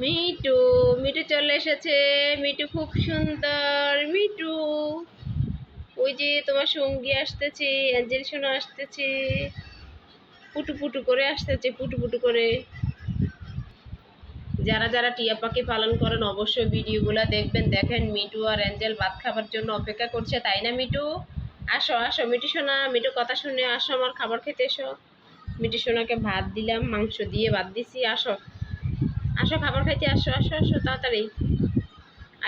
Me too me too চলে এসেছে। Me too খুব সুন্দর। মিটু, ওই যে তোমার সঙ্গী আসতেছে, অ্যাঞ্জেল সোনা আসতেছে। পুটু পুটু করে আসতেছে, পুটু পুটু করে। যারা যারা টিয়া পাখি পালন করেন, অবশ্যই ভিডিওগুলো দেখবেন। দেখেন, মিটু আর অ্যাঞ্জেল ভাত খাবার জন্য অপেক্ষা করছে, তাই না মিটু? আসো আসো, মিটু সোনা, মিটু কথা শুনে আসো, আমার খাবার খেতে এসো। মিটু সোনাকে ভাত দিলাম, মাংস দিয়ে ভাত দিছি, আসো। আসো, খাবার খাইতে আসো আসো আসো, তাড়াতাড়ি।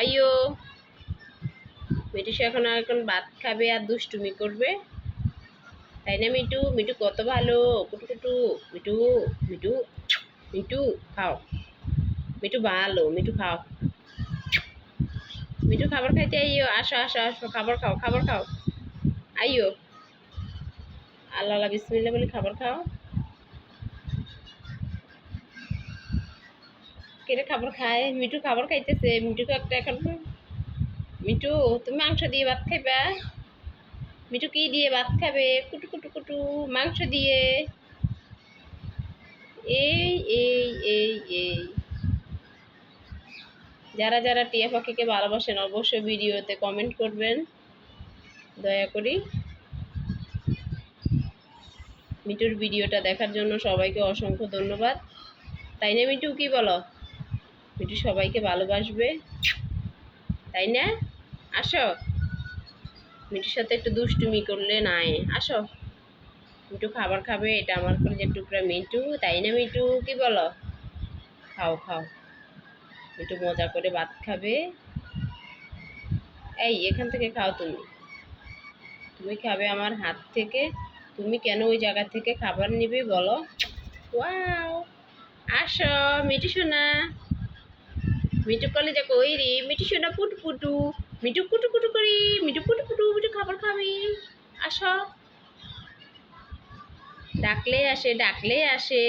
আইও মিটু এখন এখন ভাত খাবে আর দুষ্টুমি করবে। তাই না মিটু মিটু কত ভালো। কুটু কুটু মিটু মিটু মিটু খাও। মিটু ভালো মিটু খাও। মিটু খাবার খাইতে আইও আসো আসো আসো, খাবার খাও খাবার খাও। আইও আল্লাহ আল্লাহ বিসমিল্লা বলে খাবার খাও। কেটে খাবার খায়, মিঠু খাবার খাইতেছে। মিঠুকে একটা এখন মিঠু, তুমি মাংস দিয়ে ভাত খাইবা? মিঠু কি দিয়ে ভাত খাবে? কুটু কুটু কুটু, মাংস দিয়ে। এই এই এই এই। যারা যারা টিয়া পাখিকে ভালোবাসেন, অবশ্যই ভিডিওতে কমেন্ট করবেন। দয়া করি। মিঠুর ভিডিওটা দেখার জন্য সবাইকে অসংখ্য ধন্যবাদ। তাই না মিঠু, কি বলো? মিঠু সবাইকে ভালোবাসবে। তাই না? আসো। মিঠুর সাথে একটু দুষ্টুমি করলে নাই। আসো। মিঠু খাবার খাবে, এটা আমার যে টুকরা মিঠু। তাই না মিঠু? কি বলো? খাও খাও। মিঠু মজা করে ভাত খাবে। এই, এখান থেকে খাও তুমি। তুমি খাবে আমার হাত থেকে। তুমি কেন ওই জায়গা থেকে খাবার নিবে বলো? ওয়াও। আসো, মিঠু সোনা। মিঠু কলে যা ওই রে মিটু সোনা পুটু পুটু মিটু কুটু কুটু করি মিটু পুটু পুটু মিটু খাবার খাবি, আসো। ডাকলে আসে ডাকলে আসে।